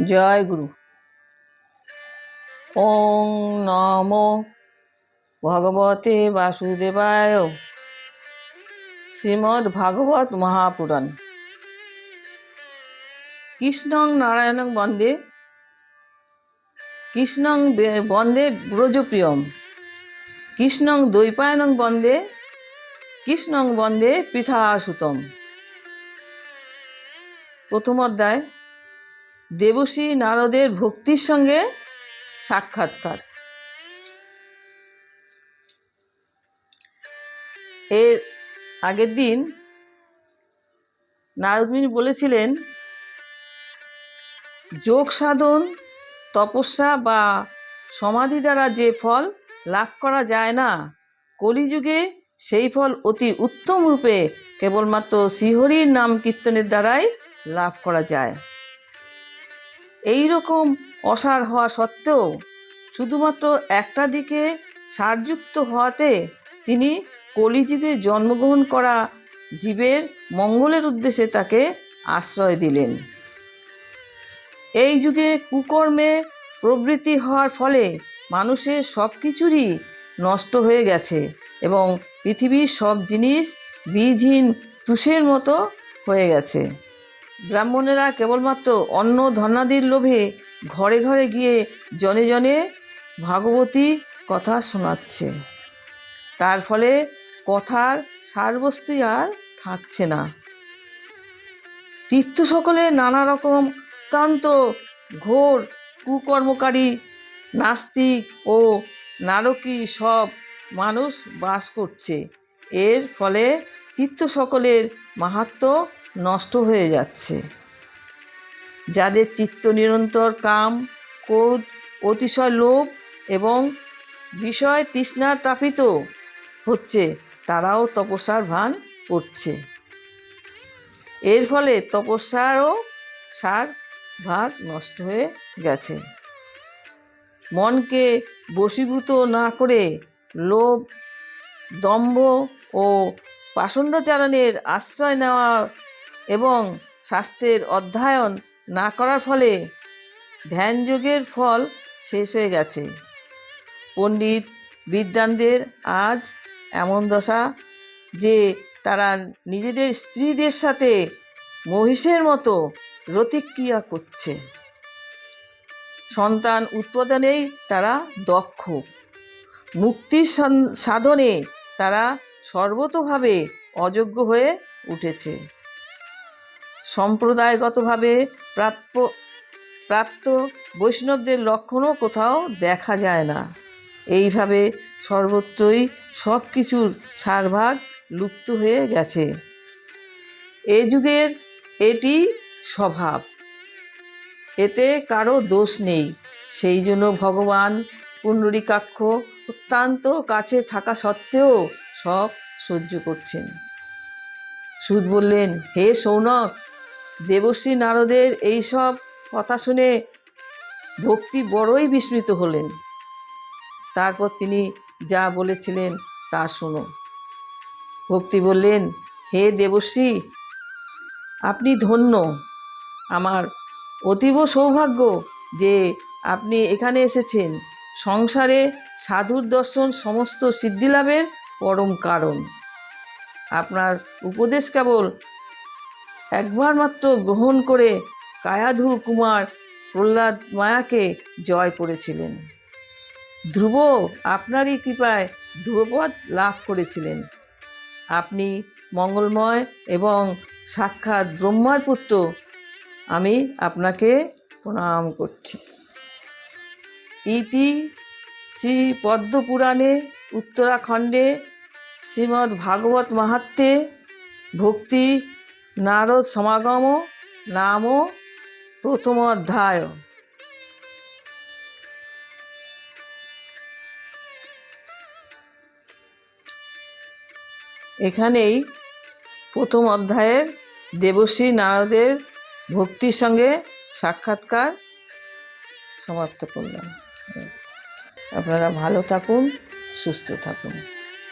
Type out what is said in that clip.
জয় গুরু। ওং নমো ভগবতে বাসুদেবায়। শ্রীমদ্ ভাগবত মহাপুরাণ। কৃষ্ণং নারায়ণং বন্দে। কৃষ্ণং বন্দে ব্রজপ্রিয়ম। কৃষ্ণং দ্বৈপায়নং বন্দে। কৃষ্ণং বন্দে পৃথাসুতম প্রথম অধ্যায়। দেবশ্রী নারদের ভক্তির সঙ্গে সাক্ষাৎকার। এর আগের দিন নারদমিনী বলেছিলেন, যোগ সাধন, তপস্যা বা সমাধি দ্বারা যে ফল লাভ করা যায় না, কলিযুগে সেই ফল অতি উত্তম রূপে কেবলমাত্র শ্রীহরির নাম কীর্তনের দ্বারাই লাভ করা যায়। এই রকম অসার হওয়া সত্ত্বেও শুধুমাত্র একটা দিকে সারযুক্ত হওয়াতে তিনি কলিযুগে জন্মগ্রহণ করা জীবের মঙ্গলের উদ্দেশ্যে তাকে আশ্রয় দিলেন। এই যুগে কুকর্মে প্রবৃত্তি হওয়ার ফলে মানুষের সব কিছুরই নষ্ট হয়ে গেছে এবং পৃথিবীর সব জিনিস বীজহীন তুষের মতো হয়ে গেছে। ব্রাহ্মণেরা কেবলমাত্র অন্ন ধনাদির লোভে ঘরে ঘরে গিয়ে জনে জনে ভাগবতী কথা শোনাচ্ছে। তার ফলে কথার সারবস্তি আর থাকছে না। তীর্থ সকলে নানা রকম অত্যন্ত ঘোর, কুকর্মকারী, নাস্তিক ও নারকী সব মানুষ বাস করছে। এর ফলে তীর্থ সকলের মাহাত্ম নষ্ট হয়ে যাচ্ছে। যাদের চিত্ত নিরন্তর কাম, ক্রোধ, অতিশয় লোভ এবং বিষয় তৃষ্ণার তাপিত হচ্ছে, তারাও তপস্যার ভান করছে। এর ফলে তপস্যারও সার ভাগ নষ্ট হয়ে গেছে। মনকে বশীভূত না করে লোভ, দম্ভ ও পাষণ্ডচারণের আশ্রয় নেওয়া এবং শাস্ত্রের অধ্যয়ন না করার ফলে ধ্যানযোগের ফল শেষ হয়ে গেছে। পণ্ডিত বিদ্বানদের আজ এমন দশা যে তারা নিজেদের স্ত্রীদের সাথে মহিষের মতো রতিক্রিয়া করছে। সন্তান উৎপাদনেই তারা দক্ষ। মুক্তির সাধনে তারা সর্বতোভাবে অযোগ্য হয়ে উঠেছে। সম্প্রদায়গতভাবে প্রাপ্য, প্রাপ্ত বৈষ্ণবদের লক্ষণও কোথাও দেখা যায় না। এইভাবে সর্বত্রই সব কিছুর সারভাগ লুপ্ত হয়ে গেছে। এ যুগের এটি স্বভাব। এতে কারও দোষ নেই। সেই জন্য ভগবান পুণ্ডরীকাক্ষ অত্যন্ত কাছে থাকা সত্ত্বেও সব সহ্য করছেন। সুদ বললেন, হে সৌনক দেবশ্রী নারদের এইসব কথা শুনে ভক্তি বড়ই বিস্মিত হলেন। তারপর তিনি যা বলেছিলেন তা শোনো। ভক্তি বললেন, হে দেবশ্রী, আপনি ধন্য। আমার অতীব সৌভাগ্য যে আপনি এখানে এসেছেন। সংসারে সাধুর দর্শন সমস্ত সিদ্ধিলাভের পরম কারণ। আপনার উপদেশ কেবল একবার মাত্র গ্রহণ করে কায়াধু কুমার প্রহ্লাদ মায়াকে জয় করেছিলেন। ধ্রুব আপনারই কৃপায় ধ্রুবপদ লাভ করেছিলেন। আপনি মঙ্গলময় এবং সাক্ষাৎ ব্রহ্মার পুত্র, আমি আপনাকে প্রণাম করছি। ইতি শ্রী পদ্মপুরাণে উত্তরাখণ্ডে শ্রীমদ্ ভাগবত মাহাত্মে ভক্তি নারদ সমাগম, নাম, প্রথম অধ্যায়। এখানেই প্রথম অধ্যায়ের দেবশ্রী নারদের ভক্তির সঙ্গে সাক্ষাৎকার সমাপ্ত করলাম। আপনারা ভালো থাকুন, সুস্থ থাকুন।